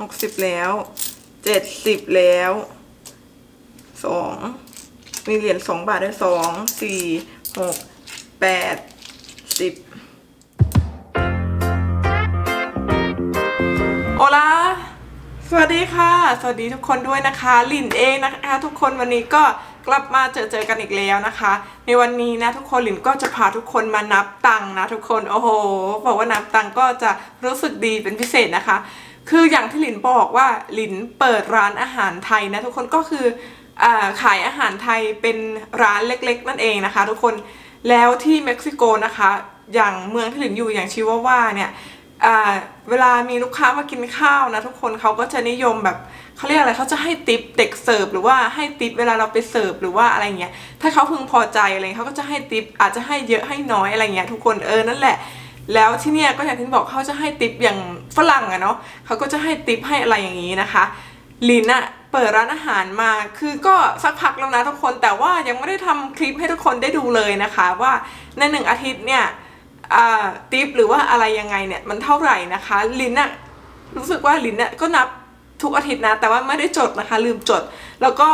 หกสิบแล้วเจ็ดสิบแล้วสองมีเหรียญสองบาทด้วยสองสี่หกแปดสิบโอลาสวัสดีค่ะ สวัสดีทุกคนด้วยนะคะ ลินเองนะคะ ทุกคนวันนี้ก็กลับมาเจอเจอกันอีกแล้วนะคะ ในวันนี้นะทุกคนลินก็จะพาทุกคนมานับตังค์นะทุกคนโอ้โหบอกว่านับตังค์ก็จะรู้สึกดีเป็นพิเศษนะคะ คืออย่างที่หลินบอกว่าหลินเปิดร้านอาหารไทยนะทุกคนก็คืออขายอาหารไทยเป็นร้านเล็กๆ นั่นเองนะคะ ทุกคนแล้วที่เม็กซิโกนะคะ อย่างเมืองที่หลินอยู่อย่างชิวาว่าเนี่ยเวลามีลูกค้ามากินข้าวนะทุกคนเขาก็จะนิยมแบบเขาเรียกอะไรเขาจะให้ติปเด็กเสิร์ฟหรือว่าให้ติปเวลาเราไปเสิร์ฟหรือว่าอะไรเงี้ยถ้าเขาพึงพอใจอะไรเขาก็จะให้ติปอาจจะให้เยอะให้น้อยอะไรเงี้ยทุกคนเออนั่นแหละ แล้วที่เนี่ยก็อย่างที่บอกเขาจะให้ติปอย่างฝรั่งอะเนาะเขาก็จะให้ติปให้อะไรอย่างนี้นะคะลินอะเปิดร้านอาหารมาคือก็สักพักแล้วนะทุกคนแต่ว่ายังไม่ได้ทำคลิปให้ทุกคนได้ดูเลยนะคะว่าในหนึ่งอาทิตย์เนี่ยอ่าติปหรือว่าอะไรยังไงเนี่ยมันเท่าไหร่นะคะลินอะรู้สึกว่าลินอะก็นับทุกอาทิตย์นะแต่ว่าไม่ได้จดนะคะ ลืมจด แล้วก็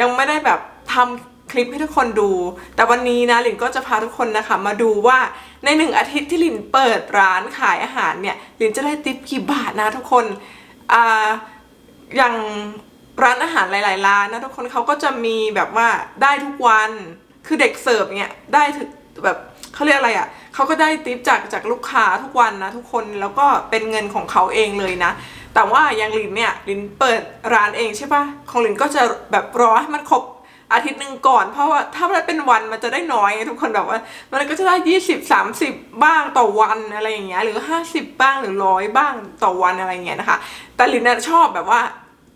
ยังไม่ได้แบบทำ คลิปให้ทุกคนดู แต่วันนี้นะลินก็จะพาทุกคนนะคะ มาดูว่าในหนึ่งอาทิตย์ที่ลินเปิดร้านขายอาหารเนี่ยลินจะได้ติปกี่บาทนะทุกคนอ่าอย่างร้านอาหารหลาย ๆ ร้านนะทุกคนเขาก็จะมีแบบว่าได้ทุกวันคือเด็กเสิร์ฟเนี่ยได้ถึงแบบเขาเรียกอะไรอะ่ะเขาก็ได้ติปจากจากลูกค้าทุกวันนะทุกคนแล้วก็เป็นเงินของเขาเองเลยนะ แต่ว่าอย่างลินเนี่ยลินเปิดร้านเองใช่ปะของลินก็จะแบบรอให้มันครบ อาทิตย์หนึ่งก่อน เพราะว่าถ้ามันเป็นวันมันจะได้น้อยทุกคนแบบว่า มันก็จะได้ยี่สิบสามสิบบ้างต่อวันอะไรอย่างเงี้ยหรือห้าสิบบ้างหรือร้อยบ้างต่อวันอะไรเงี้ยนะคะ แต่ลินน่ะชอบแบบว่า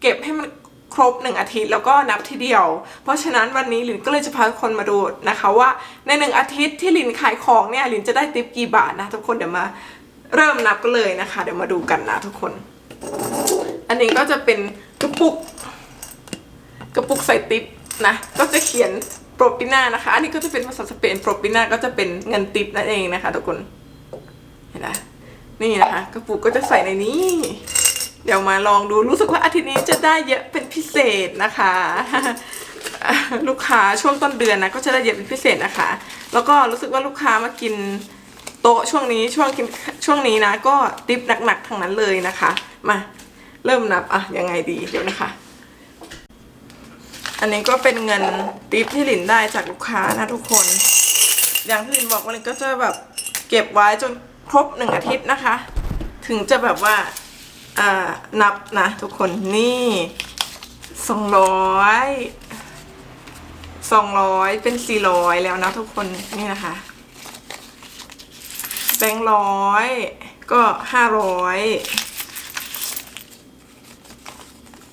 เก็บให้มันครบหนึ่งอาทิตย์แล้วก็นับทีเดียว เพราะฉะนั้นวันนี้ลินก็เลยจะพาคนมาดูนะคะว่าในหนึ่งอาทิตย์ที่ลินขายของเนี่ยลินจะได้ติปกี่บาทนะทุกคนเดี๋ยวมาเริ่มนับกันเลยนะคะ เดี๋ยวมาดูกันนะทุกคน อันนี้ก็จะเป็นกระปุก กระปุกใส่ติป นะก็จะเขียนโปรปิน่านะคะ อันนี้ก็จะเป็นภาษาสเปนโปรปิน่าก็จะเป็นเงินติปนั่นเองนะคะทุกคนเห็นไหมนี่นะคะกระปุกก็จะใส่ในนี้ เดี๋ยวมาลองดูรู้สึกว่าอาทิตย์นี้จะได้เยอะเป็นพิเศษนะคะ ลูกค้าช่วงต้นเดือนนะก็จะได้เยอะเป็นพิเศษนะคะ แล้วก็รู้สึกว่าลูกค้ามากินโต๊ะช่วงนี้ช่วงกินช่วงนี้นะ ก็ติปหนักๆทั้งนั้นเลยนะคะ มาเริ่มนับอะยังไงดีเดี๋ยวนะคะ อันนี้ก็เป็นเงินติปที่หลินได้จากลูกค้านะทุกคน อย่างที่หลินบอกว่าหลินก็จะแบบเก็บไว้จนครบหนึ่งอาทิตย์นะคะ ถึงจะแบบว่าอ่านับนะทุกคนนี่สองร้อยสองร้อยเป็นสี่ร้อยแล้วนะทุกคนนี่นะคะแบงค์ร้อยก็ห้าร้อย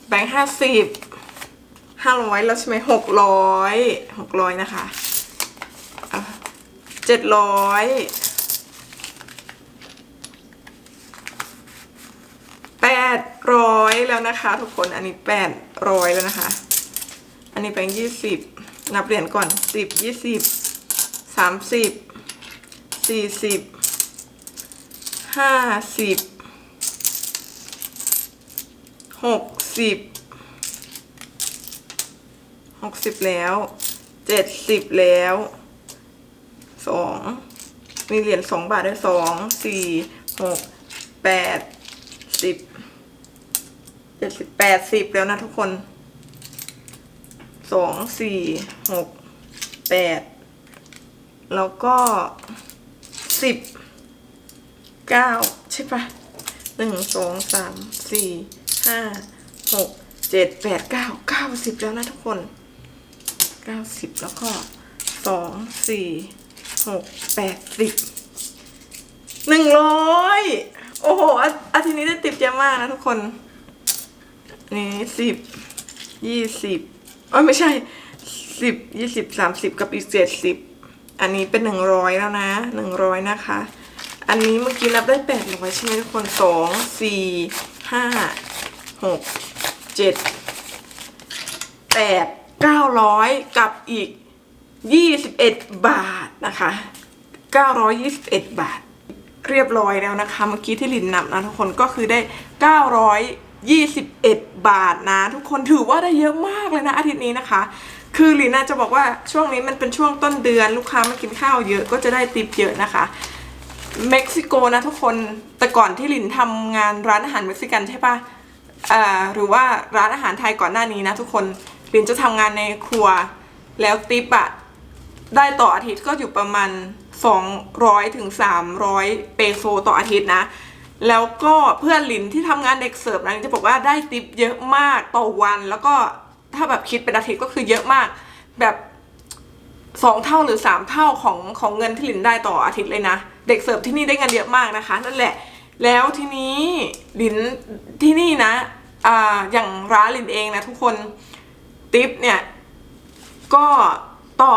แบงค์ห้าสิบ ห้าร้อยแล้วใช่ไหมหกร้อยหกร้อยนะคะเจ็ดร้อยแปดร้อยแล้วนะคะ ทุกคนอันนี้แปดร้อยแล้วนะคะ อันนี้แบงค์ยี่สิบนับเหรียญก่อนสิบยี่สิบสามสิบสี่สิบห้าสิบหกสิบ หกสิบแล้วเจ็ดสิบแล้วสองมีเหรียญสองบาทได้สองสี่หกแปดสิบเจ็ดสิบแปดสิบแล้วนะทุกคนสองสี่หกแปดแล้วก็สิบเก้าใช่ปะหนึ่งสองสามสี่ห้าหกเจ็ดแปดเก้าเก้าสิบแล้วนะทุกคน เก้าสิบแล้วก็สองสี่หกแปดสิบหนึ่งร้อยโอ้โหอาทิตย์นี้ได้ติดเยอะมากนะทุกคน นี่สิบยี่สิบเอ้ยไม่ใช่สิบยี่สิบสามสิบกับอีกเจ็ดสิบอันนี้เป็นหนึ่งร้อยแล้วนะหนึ่งร้อยนะคะ อันนี้เมื่อกี้นับได้แปดร้อยใช่ไหมทุกคนสองสี่ห้าหกเจ็ดแปด เก้าร้อยกับอีกยี่สิบเอ็ดบาทนะคะเก้าร้อยยี่สิบเอ็ดบาท เรียบร้อยแล้วนะคะ เมื่อกี้ที่ลินนับนะทุกคนก็คือได้เก้าร้อย21 บาทนะ ทุกคนถือว่าได้เยอะมากเลยนะอาทิตย์นี้นะคะ คือลีน่าจะบอกว่าช่วงนี้มันเป็นช่วงต้นเดือนลูกค้ามากินข้าวเยอะก็จะได้ติปเยอะนะคะเม็กซิโกนะทุกคนแต่ก่อนที่ลินทำงานร้านอาหารเม็กซิกันใช่ปะอ่าหรือว่าร้านอาหารไทยก่อนหน้านี้นะทุกคน ลินจะทำงานในครัว แล้วติปอะได้ต่ออาทิตย์ก็อยู่ประมาณ 200ถึง300 เปโซต่ออาทิตย์นะ แล้วก็เพื่อนลินที่ทำงานเด็กเสิร์ฟนะลินจะบอกว่าได้ติปเยอะมากต่อวัน แล้วก็ถ้าแบบคิดเป็นอาทิตย์ก็คือเยอะมาก แบบสองเท่าหรือสามเท่าของของเงินที่หลินได้ต่ออาทิตย์เลยนะ เด็กเสิร์ฟที่นี่ได้เงินเยอะมากนะคะ นั่นแหละ แล้วทีนี้หลินที่นี่นะอ่าอย่างร้านหลินเองนะทุกคน ติปเนี่ย ก็ต่อ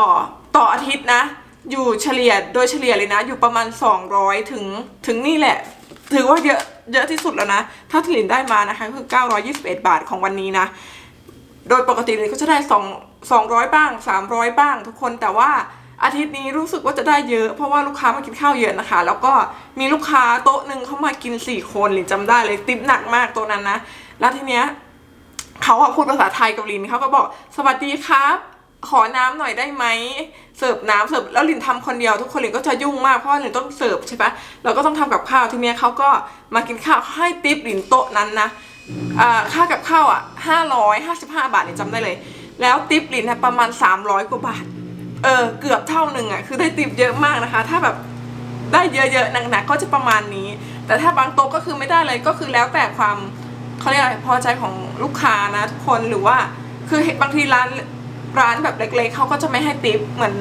ต่ออาทิตย์นะ อยู่เฉลี่ยโดยเฉลี่ยเลยนะ อยู่ประมาณ 200 ถึงถึงนี่แหละ ถือว่าเยอะเยอะที่สุดแล้วนะ ถ้าที่ลินได้มานะคะก็คือ 921 บาทของวันนี้นะ โดยปกติเลยก็จะได้สองสองร้อยบ้างสามร้อยบ้างทุกคนแต่ว่าอาทิตย์นี้รู้สึกว่าจะได้เยอะ เพราะว่าลูกค้ามากินข้าวเยอะนะคะ แล้วก็มีลูกค้าโต๊ะหนึ่งเขามากินสี่คนหลินจำได้เลยติปหนักมากโต๊ะนั้นนะ แล้วทีเนี้ย เขาอะพูดภาษาไทยกับลินเขาก็บอกสวัสดีครับ ขอน้ำหน่อยได้ไหมเสิร์ฟน้ำเสิร์ฟแล้วลินทำคนเดียวทุกคนลินก็จะยุ่งมากเพราะว่าลินต้องเสิร์ฟใช่ปะเราก็ต้องทำกับข้าวทีเนี้ยเขาก็มากินข้าวให้ติปลินโต๊ะนั้นนะค่ากับข้าวอะห้าร้อยห้าสิบห้าบาทเนี่ยจำได้เลย แล้วติปลินประมาณสามร้อยกว่าบาทเออเกือบเท่าหนึ่งอะคือได้ติปเยอะมากนะคะ ถ้าแบบได้เยอะๆหนักๆก็จะประมาณนี้ แต่ถ้าบางโต๊ะก็คือไม่ได้เลยก็คือแล้วแต่ความ เขาเรียกอะไรพอใจของลูกค้านะทุกคนหรือว่าคือบางทีร้านร้านแบบเล็กๆเขาก็จะไม่ให้ติปเหมือน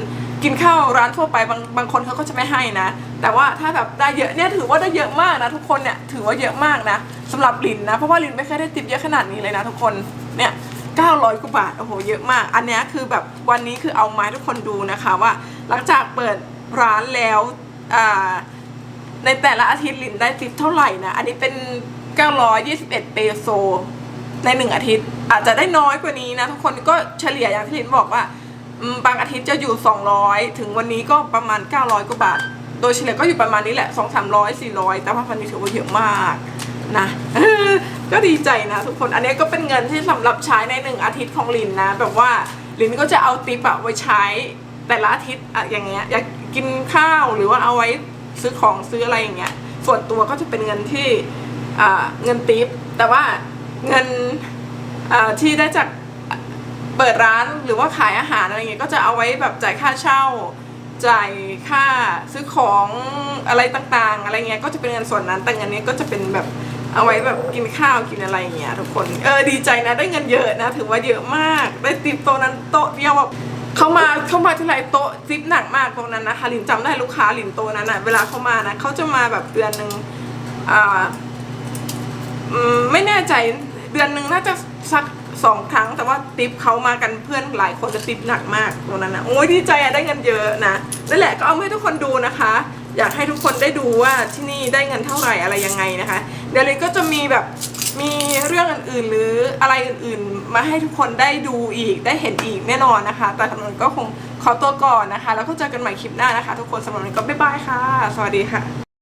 กินข้าวร้านทั่วไปบางบางคนเขาก็จะไม่ให้นะ แต่ว่าถ้าแบบได้เยอะเนี่ยถือว่าได้เยอะมากนะทุกคนเนี่ยถือว่าเยอะมากนะสำหรับลินนะ เพราะว่าลินไม่เคยได้ติปเยอะขนาดนี้เลยนะทุกคนเนี่ย900กว่าบาทโอ้โหเยอะมาก อันนี้คือแบบวันนี้คือเอามาให้ทุกคนดูนะคะว่า หลังจากเปิดร้านแล้วในแต่ละอาทิตย์ลินได้ติปเท่าไหร่นะอันนี้เป็น 921 เปโซ ในหนึ่งอาทิตย์ อาจจะได้น้อยกว่านี้นะ ทุกคนก็เฉลี่ยอย่างที่ลินบอกว่าบางอาทิตย์จะอยู่ 200 ถึงวันนี้ก็ประมาณ 900 กว่าบาท โดยเฉลี่ยก็อยู่ประมาณนี้แหละ 2 300 400 แต่ว่าวันนี้ถือว่าเยอะมากนะก็ดีใจนะทุกคนอันนี้ก็เป็นเงินที่สำหรับใช้ในหนึ่งอาทิตย์ของลินนะ แบบว่าลินก็จะเอาติปอะไว้ใช้แต่ละอาทิตย์อะอย่างเงี้ยอยากกินข้าวหรือว่าเอาไว้ซื้อของซื้ออะไรอย่างเงี้ยส่วนตัวก็จะเป็นเงินที่ เงินติปแต่ว่าเงินที่ได้จากเปิดร้านหรือว่าขายอาหารอะไรเงี้ยก็จะเอาไว้แบบจ่ายค่าเช่า จ่ายค่าซื้อของอะไรต่างๆ อะไรเงี้ยก็จะเป็นเงินส่วนนั้นแต่เงินนี้ก็จะเป็นแบบเอาไว้แบบกินข้าวกินอะไรเงี้ยทุกคนเออดีใจนะได้เงินเยอะนะ ถือว่าเยอะมากได้ติปโต๊ะนั้นโต๊ะเดียวแบบเขามาเขามาที่ไรโต๊ะติปหนักมากตรงนั้นนะคะหลินจำได้ลูกค้าหลินโตนั้นอะเวลาเขามานะเขาจะมาแบบเดือนหนึ่งอ่า อืมไม่แน่ใจเดือนหนึ่งน่าจะสักสองครั้ง แต่ว่าติปเขามากันเพื่อนหลายคนจะติปหนักมากตรงนั้นนะโอ้ยดีใจอะได้เงินเยอะนะนั่นแหละก็เอาให้ทุกคนดูนะคะ อยากให้ทุกคนได้ดูว่าที่นี่ได้เงินเท่าไหร่อะไรยังไงนะคะ เดี๋ยวเลยก็จะมีแบบมีเรื่องอื่นๆ หรืออะไรอื่นๆ มาให้ทุกคนได้ดูอีกได้เห็นอีกแน่นอนนะคะ แต่สำหรับก็คงขอตัวก่อนนะคะ แล้วก็เจอกันใหม่คลิปหน้านะคะ ทุกคนสำหรับวันนี้ก็บ๊ายบายค่ะ สวัสดีค่ะ